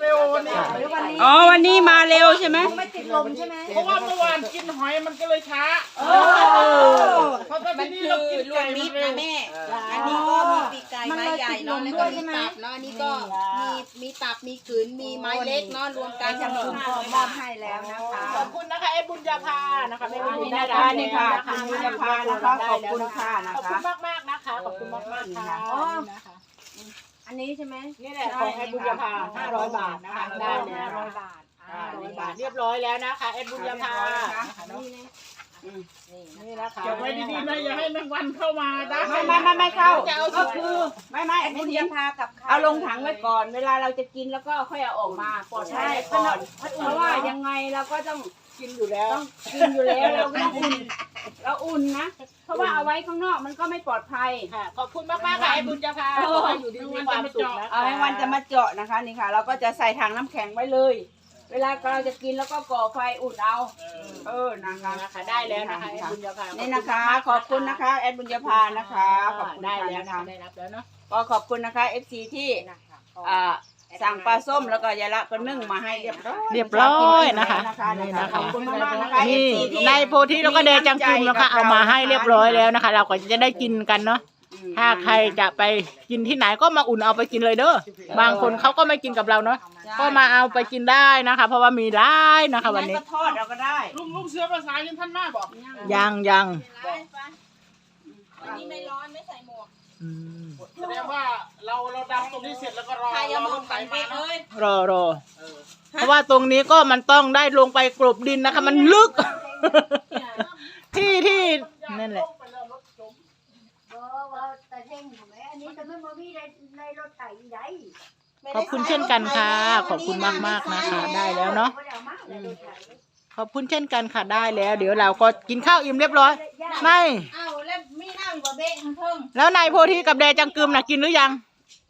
เร็ววันนี้อ๋อวันนี้มาเร็วใช่ไหมไม่ติดลมใช่ไหมเพราะว่าเมื่อวานกินหอยมันก็เลยช้าเพราะตอนมันนี้คือเรากินรวไก่มมัมินตรเร็วนะแม่อันนี้ก็มีปีกไก่ไม้ใหญ่เนาะแล้วก็มีตับเนาะอันนี้ก็มีมีตับมีขืนมีไม้เล็กเนาะรวมกันทั้งหมดก็มอบให้แล้วนะคะขอบคุณนะคะไอ้บุญญาภานะคะแม่บุญนี่ญานะคะนี่ค่ะคุณบุญญาภานะคะขอบคุณค่ะนะขอบคุคะณมากมากๆนะคะขอบคุณมากมากๆค่ะ อันนี้ใช่ไหมนี่แหละของไอ้บุญญาภา500บาทนะคะได้แล้วร้อยบาท500บาทเรียบร้อยแล้วนะคะไอ้บุญญาภานะคะเนอะนี่นะนี่นะคะเก็บไว้ดีๆนะอย่าให้แมงวันเข้ามานะไม่ไม่ไม่ไม่เข้าจะเอาก็สุคือไม่ไม่อันบุนี้ญญาภากับเอาลงถังไว้ก่อน เวลาเราจะกินแล้วก็ค่อยเอาออกมาปลอดภัยก่อนเพราะว่ายังไงเราก็ต้องกินอยู่แล้วต้องกินอยู่แล้วเราก็ต้องอุ่น เราอุ่นนะ เพราะว่าเอาไว้ข้างนอกมันก็ไม่ปลอดภัย ค่ะ ขอบคุณมากมากๆค่ะไอ้บุญจะพาขอให้อยู่ดีมีความสุขนะเอาให้วันจะมาเจาะนะคะนี่ค่ะ เราก็จะใส่ถังน้ำแข็งไว้เลย เวลาเราจะกินแล้วก็ก่อไฟอุ่นเอา เออนะคะนะคะได้แล้วนะคะไอ้บุญจะพานี่นะคะ ขอบคุณนะคะ แอดบุญญาภานะคะ ขอบคุณได้ค่ะแล้วนะนะคะคะได้รับแล้วเนาะก็ขอบคุณนะคะ FC ที่อ่า สั่งปลาส้มแล้วก็ยายละก็นึ่งมาให้เรียบร้อยเรียบร้อยนะคะนี่นี่นะนะคะคะ ขอบคุณมากๆนะคะนี่ FC ที่ ในโพธิแล้วก็แดงจังกึมนะคะเอามาให้เรียบร้อยแล้วนะคะ เราก็จะได้กินกันเนาะอืมถ้าใครจะไปกินที่ไหนก็มาอุ่นเอาไปกินเลยเด้อบางคนเขาก็ไม่กินกับเราเนาะก็มาเอาไปกินได้นะคะ เพราะว่ามีร้ายนะคะวันนี้ก็ทอดเราก็ได้ลุงลุงเสือภาษายังท่านมาบอกยังยังวันนี้ไม่ร้อนไม่ใส่หมวก อืม แสดงว่าเราเราดำตรงนี้เสร็จแล้วก็รอใครรจะอมรองถไถไปมาเอ้เนาะยรอรอเออเพราะว่าตรงนี้ก็มันต้องได้ลงไปกลบดินนะคะ มันลึก ที่ที่นั่นแหละแต่เท่งถูกไหมอันนี้แต่ไม่มามีในในรถไถใหญ่ขอบคุณเช่นกันค่ะ ขอบคุณมากมากๆนะคะได้แล้วเนาะไม่ได้เอามาในรถไถขอบคุณเช่นกันค่ะได้แล้ว เดี๋ยวเราก็กินข้าวอิ่มเรียบร้อยไม่ อ้าว แล้วมีนั่งกว่าเบะทั้งเทิงแล้วนายโพธิกับแดจังกึมน่ะกินหรือยัง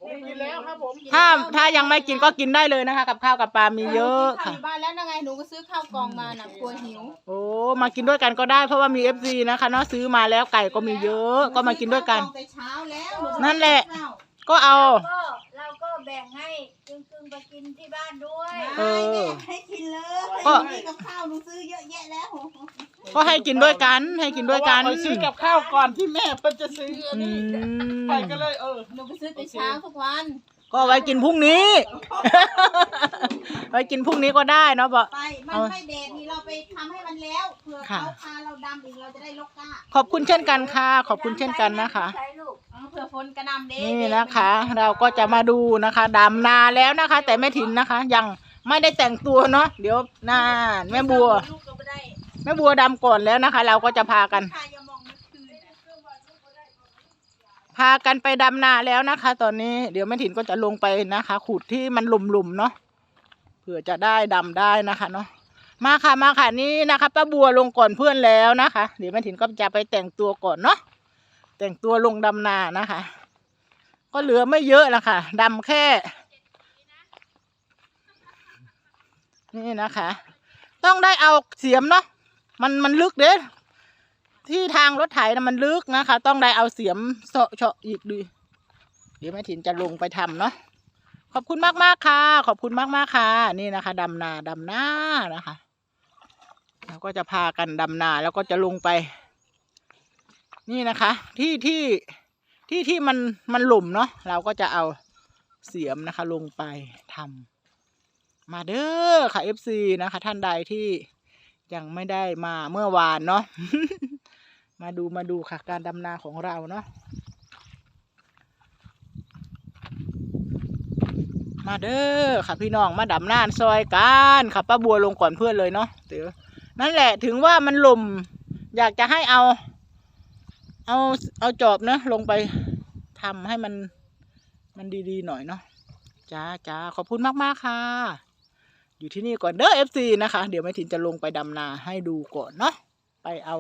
ผมกินแล้วครับผมถ้าถ้ายังไม่กินก็กินได้เลยนะคะ กับข้าวกับปลามีเยอะข้าวค่ะ อยู่บ้านแล้วนะไงหนูก็ซื้อข้าวกล่องมาน่ะกลัวหิวโอ้มากินด้วยกันก็ได้เพราะว่ามีเอฟซีนะคะเนาะซื้อมาแล้วไก่ก็มีเยอะ ก็มากินด้วยกัน แต่เช้าแล้วนั่นแหละ ข้าวก็เอา ก็เราก็แบ่งให้กึ่งกึ่งๆไปกินที่บ้านด้วย เออให้กินเลยก็ นี่กับข้าวหนูซื้อเยอะแยะแล้ว ก็ให้กินด้วยกัน ให้กินด้วยกันเพราะาไปซื้อกับข้าวก่อนที่แม่เพิ่นจะซื้ออันอืนี้มไปก็เลยเออหนูไปซื้อแต่เช้าทุกวันก็ไว้กินพรุ่งนี้ ไว้กินพรุ่งนี้ก็ได้เนาะบอกไปมันเอาไม่แดดนี่เราไปทำให้มันแล้วเผื่อค่ะ เขาพาเราดำอีกเราจะได้ลกกล้าขอบคุณเช่นกันค่ะ ขอบคุณเช่นกันนะคะ ใช่ลูกเอาเผื่อฝนกระหนำเด้นี่นะคะ เราก็จะมาดูนะคะดำนาแล้วนะคะ แต่แม่ถินนะคะ ยังไม่ได้แต่งตัวเนาะเดี๋ยวนานแม่บัว ลูกก็ไม่ได้ แม่บัวดำก่อนแล้วนะคะ เราก็จะพากัน พากันไปดำนาแล้วนะคะ ตอนนี้เดี๋ยวแม่ถิ่นก็จะลงไปนะคะ ขุดที่มันหลุมๆเนาะเผื่อจะได้ดำได้นะคะเนาะมาค่ะมาค่ะนี่นะคะป้าบัวลงก่อนเพื่อนแล้วนะคะ เดี๋ยวแม่ถิ่นก็จะไปแต่งตัวก่อนเนาะแต่งตัวลงดำนานะคะ ก็เหลือไม่เยอะละค่ะดำแค่ นี่นะคะ ต้องได้เอาเสียมเนาะ มันมันลึกเด้ที่ทางรถไถนะมันลึกนะคะ ต้องได้เอาเสียมเสาะเฉาะอีกดีเดี๋ยวแม่ถินจะลงไปทำเนาะขอบคุณมากมากค่ะ ขอบคุณมากมากค่ะ นี่นะคะดำนาดำนานะคะแล้วก็จะพากันดำนาแล้วก็จะลงไป นี่นะคะ ที่ที่ที่ที่มันมันหลุมเนาะเราก็จะเอาเสียมนะคะ ลงไปทำมาเด้อค่ะ FC นะคะ ท่านใดที่ ยังไม่ได้มาเมื่อวานเนาะ มาดูมาดูค่ะ การดำนาของเราเนาะ มาเด้อค่ะพี่น้องมาดำนานซอยกันค่ะป้าบัวลงก่อนเพื่อนเลยเนาะเดี๋ยวนั่นแหละถึงว่ามันลมอยากจะให้เอา เอาเอาจอบเนาะลงไปทำให้มันมันดีๆหน่อยเนาะจ้าจ้าขอบคุณมาก ๆ ค่ะ อยู่ที่นี่ก่อนเด้อเอฟซีนะคะ เดี๋ยวแม่ถินจะลงไปดำนาให้ดูก่อนเนาะไปเอา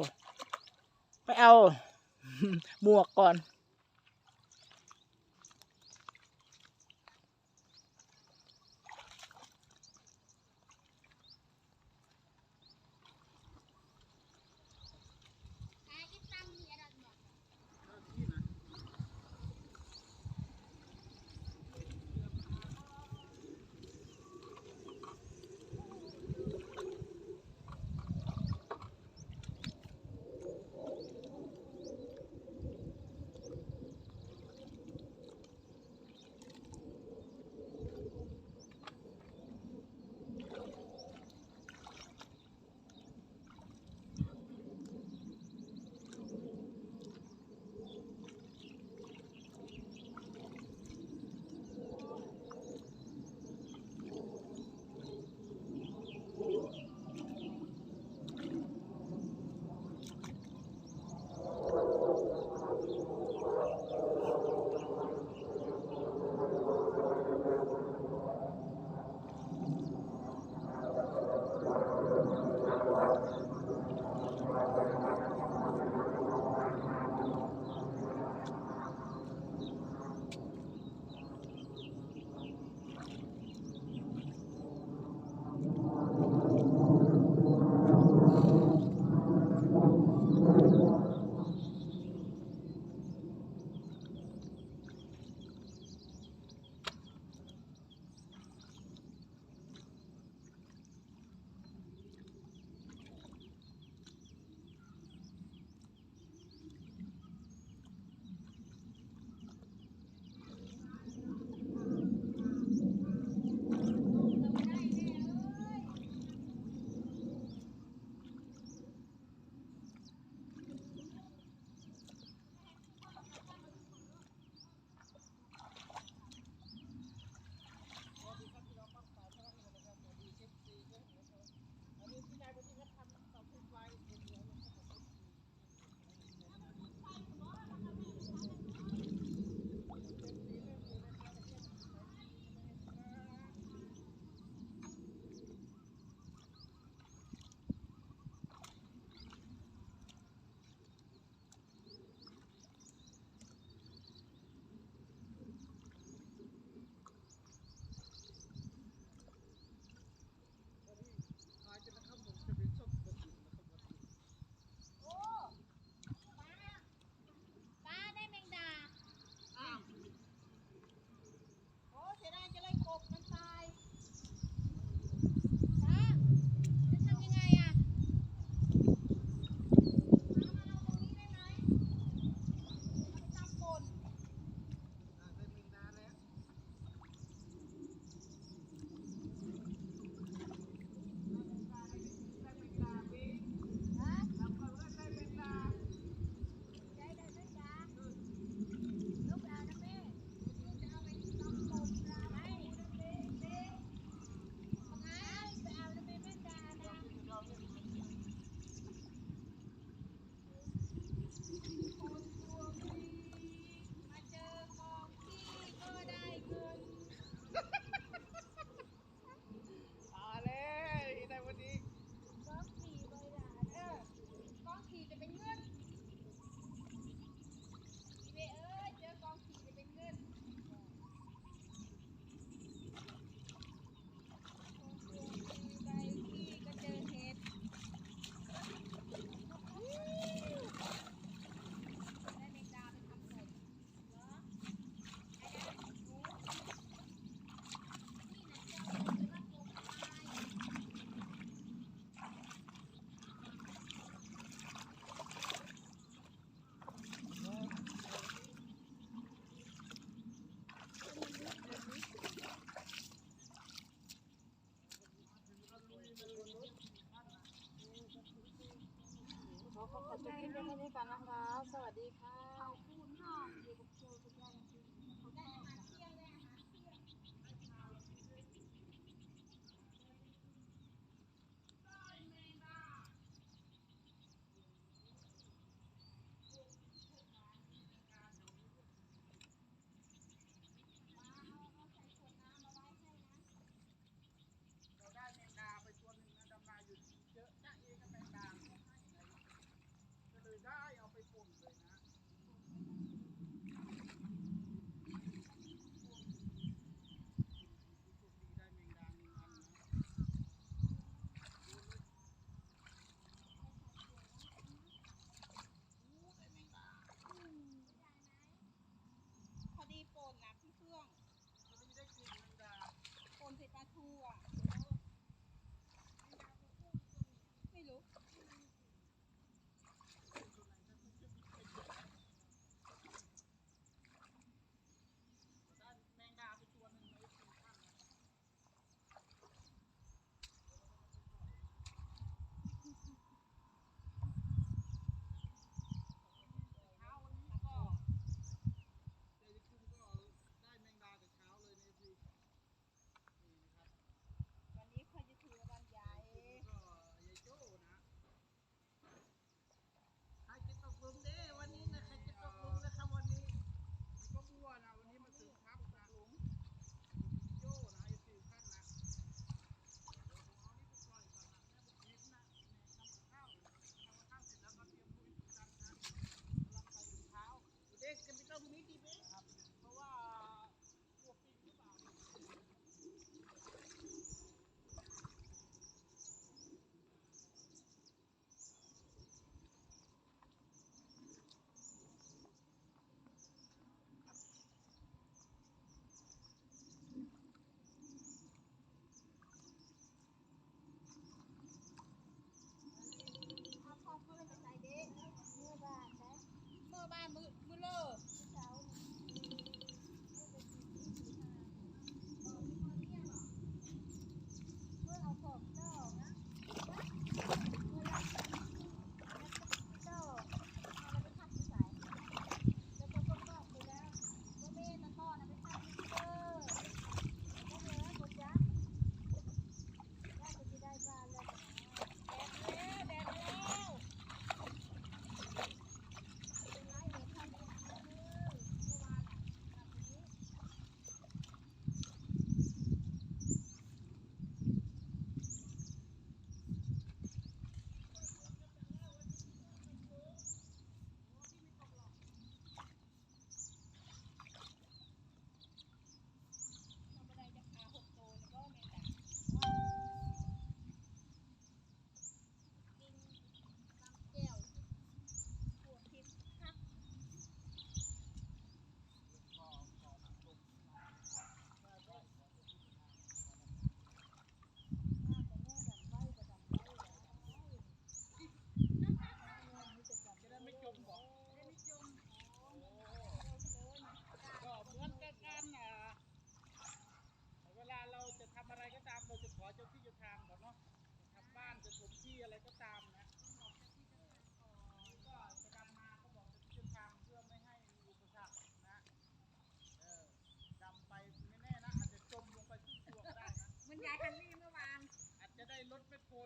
ไปเอาหมวกก่อน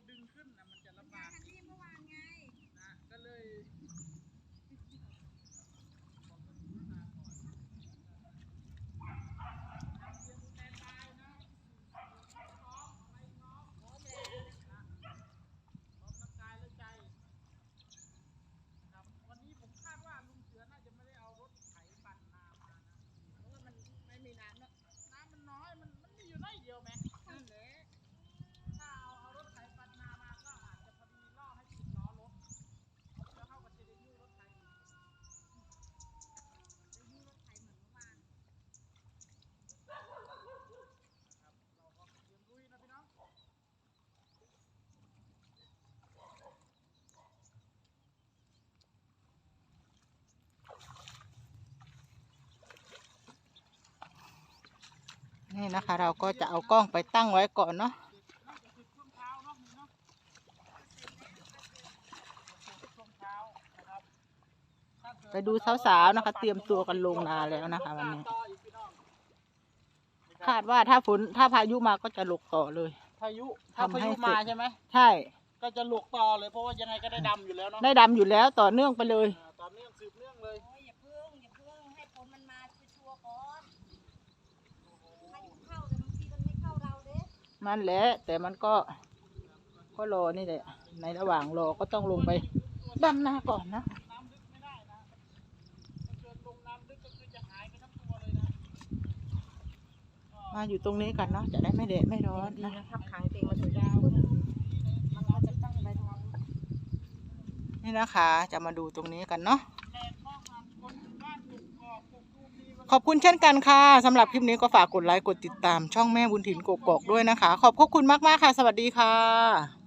ดึงขึ้นนะมันจะลำบากที่เมื่อวานไงนะก็เลย นี่นะคะ เราก็จะเอากล้องไปตั้งไว้ก่อนเนาะไปดูสาวๆนะคะ เตรียมตัวกันลงนาแล้วนะคะวันนี้ คาดว่าถ้าฝนถ้าพายุมาก็จะหลกต่อเลย พายุถ้าพายุมาใช่ไหมใช่ ก็จะหลกต่อเลยเพราะว่ายังไงก็ได้ดำอยู่แล้วเนาะได้ดำอยู่แล้วต่อเนื่องไปเลย ต่อเนื่องสืบเนื่องเลย นั่นแหละ แต่มันก็ ก็รอนี่แหละ ในระหว่างรอก็ต้องลงไปดำนาก่อนนะน้ำลึกไม่ได้นะถ้าเกิดลงน้ำลึกก็คือจะหายไปทั้งตัวเลยนะมาอยู่ตรงนี้กันเนาะจะได้ไม่แดดไม่ร้อนนะทับขางเตียงมาถึงยาวมันก็จะตั้งไปทางนี่นะคะ จะมาดูตรงนี้กันเนาะ ขอบคุณเช่นกันค่ะสำหรับคลิปนี้ก็ฝากกดไลค์กดติดตามช่องแม่บุญถิ่นกกอกด้วยนะคะ ขอบพระคุณมากๆค่ะ สวัสดีค่ะ